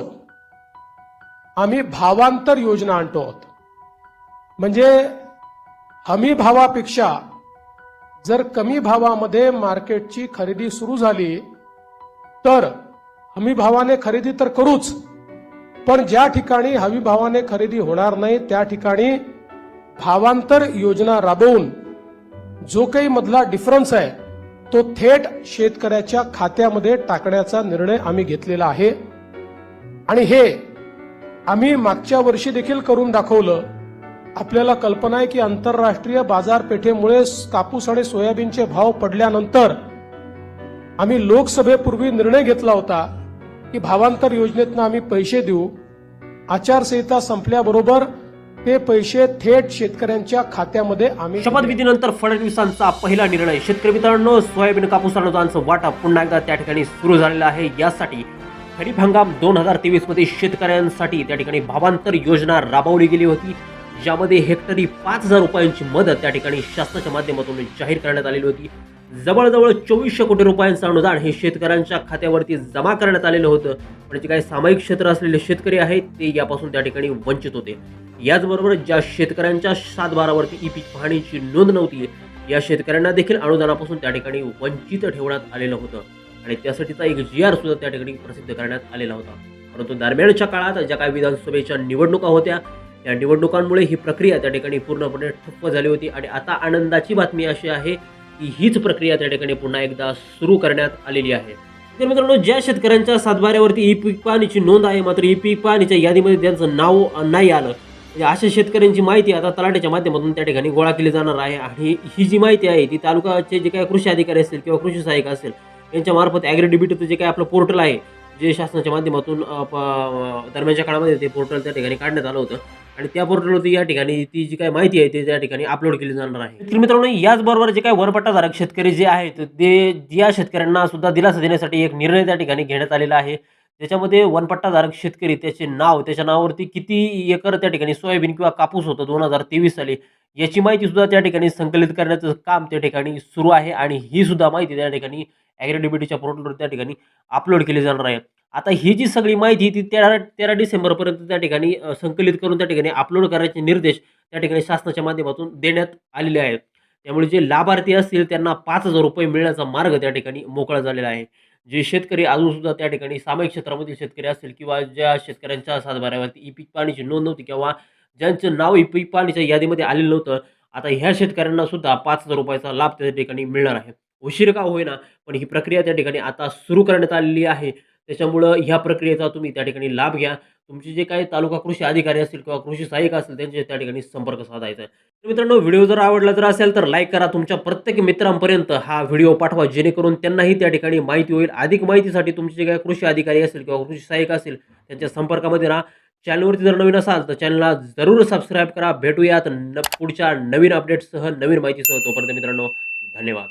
सोबत आम्ही भावांतर योजना आणतो आहोत म्हणजे हमी भावापेक्षा जर कमी भावामध्ये मार्केटची खरेदी सुरू झाली तर हमी भावाने खरेदी तर करूच पण ज्या ठिकाणी हमी भावाने खरेदी होणार नाही त्या ठिकाणी भावांतर योजना राबवून जो काही मधला डिफरन्स आहे तो थेट शेतकऱ्याच्या खात्यामध्ये टाकण्याचा निर्णय आम्ही घेतलेला आहे. आणि हे आम्ही मागच्या वर्षी देखील करून दाखवलं. आपल्याला कल्पना आहे की आंतरराष्ट्रीय बाजारपेठेमुळे कापूस आणि सोयाबीनचे भाव पडल्यानंतर आम्ही लोकसभेपूर्वी निर्णय घेतला होता की भावांतर योजनेतनं आम्ही पैसे देऊ. आचारसंहिता संपल्याबरोबर ते पैसे थेट शेतकऱ्यांच्या खात्यामध्ये आम्ही शपथविधीनंतर फडणवीसांचा पहिला निर्णय. शेतकरी मित्रांनो सोयाबीन कापूस अनुदानचं वाटप पुन्हा एकदा त्या ठिकाणी सुरू झालेलं आहे. यासाठी खरीप हंगाम दोन हजार तेवीसमध्ये शेतकऱ्यांसाठी त्या ठिकाणी भावांतर योजना राबवली गेली होती. ज्यामध्ये हेक्टरी पाच हजार रुपयांची मदत त्या ठिकाणी शासनाच्या माध्यमातून जाहीर करण्यात आलेली होती. जवळजवळ चोवीसशे कोटी रुपयांचं अनुदान हे शेतकऱ्यांच्या खात्यावरती जमा करण्यात आलेलं होतं. पण जे काही सामायिक क्षेत्र असलेले शेतकरी आहेत ते यापासून त्या ठिकाणी वंचित होते. याचबरोबर ज्या शेतकऱ्यांच्या सात बारावरती ई पीक पाहणीची नोंद नव्हती या शेतकऱ्यांना देखील अनुदानापासून त्या ठिकाणी वंचित ठेवण्यात आलेलं होतं. आणि त्यासाठीचा एक जी आर सुद्धा त्या ठिकाणी प्रसिद्ध करण्यात आलेला होता. परंतु दरम्यानच्या काळात ज्या काही विधानसभेच्या निवडणुका होत्या या निवडणुकांमुळे ही प्रक्रिया त्या ठिकाणी पूर्णपणे ठप्प झाली होती. आणि आता आनंदाची बातमी अशी आहे की हीच प्रक्रिया त्या ठिकाणी पुन्हा एकदा सुरू करण्यात आलेली आहे. तर मित्रांनो ज्या शेतकऱ्यांच्या सातबाऱ्यावरती ई पीक पाहणीची नोंद आहे मात्र ई पीक पाहणीच्या यादीमध्ये त्यांचं नाव नाही आलं. म्हणजे अशा शेतकऱ्यांची माहिती आता तलाट्याच्या माध्यमातून त्या ठिकाणी गोळा केली जाणार आहे. आणि ही जी माहिती आहे ती तालुकाचे जे काही कृषी अधिकारी असतील किंवा कृषी सहाय्यक असेल यांच्या मार्फत डिबिटचं जे काही आपलं पोर्टल आहे जे शासनाच्या माध्यमातून प- दरम्यानच्या काळामध्ये ते पोर्टल त्या ठिकाणी काढण्यात आलं होतं. आणि त्या पोर्टलवरती या ठिकाणी ती जी काही माहिती आहे ती त्या ठिकाणी अपलोड केली जाणार आहे. तर मित्रांनो याचबरोबर जे काही वरपट्टाधारक शेतकरी जे आहेत ते या शेतकऱ्यांना सुद्धा दिलासा देण्यासाठी एक निर्णय त्या ठिकाणी घेण्यात आलेला आहे. त्याच्यामध्ये वनपट्टाधारक शेतकरी त्याचे नाव त्याच्या नावावरती किती एकर त्या ठिकाणी सोयाबीन किंवा कापूस होतं दोन हजार तेवीस साली याची माहिती सुद्धा त्या ठिकाणी संकलित करण्याचं काम त्या ठिकाणी सुरू आहे आणि ही सुद्धा माहिती त्या ठिकाणी ॲग्रेडिबिटीच्या पोर्टलवर त्या ठिकाणी अपलोड केली जाणार आहे. आता ही जी सगळी माहिती ती तेरा तेरा डिसेंबरपर्यंत त्या ठिकाणी संकलित करून त्या ठिकाणी अपलोड करायचे निर्देश त्या ठिकाणी शासनाच्या माध्यमातून देण्यात आलेले आहेत. त्यामुळे जे लाभार्थी असतील त्यांना पाच हजार रुपये मिळण्याचा मार्ग त्या ठिकाणी मोकळा झालेला आहे. जे शेतकरी अजूनसुद्धा त्या ठिकाणी सामायिक क्षेत्रामधील शेतकरी असतील किंवा ज्या शेतकऱ्यांच्या सातबाऱ्यावरती ई पीक पाणीची नोंद नव्हती किंवा ज्यांचं नाव ई पाणीच्या यादीमध्ये आलेलं नव्हतं आता ह्या शेतकऱ्यांना सुद्धा पाच हजार रुपयाचा लाभ त्या ठिकाणी मिळणार आहे. उशीर का होईना पण ही प्रक्रिया त्या ठिकाणी आता सुरू करण्यात आलेली आहे. त्याच्यामुळं ह्या प्रक्रियेचा तुम्ही त्या ठिकाणी लाभ घ्या. तुमचे जे काही तालुका कृषी अधिकारी असतील किंवा कृषी सहाय्यक असतील त्यांचे त्या ठिकाणी संपर्क साधायचा आहे. तर मित्रांनो व्हिडिओ जर आवडला जर असेल तर लाईक करा. तुमच्या प्रत्येक मित्रांपर्यंत हा व्हिडिओ पाठवा जेणेकरून त्यांनाही त्या ठिकाणी माहिती होईल. अधिक माहितीसाठी तुमचे जे काही कृषी अधिकारी असतील किंवा कृषी सहाय्यक असतील त्यांच्या संपर्कामध्ये राहा. चॅनलवरती जर नवीन असाल तर चॅनलला जरूर सबस्क्राईब करा. भेटूयात न पुढच्या नवीन अपडेट्ससह नवीन माहितीसह. तोपर्यंत मित्रांनो धन्यवाद.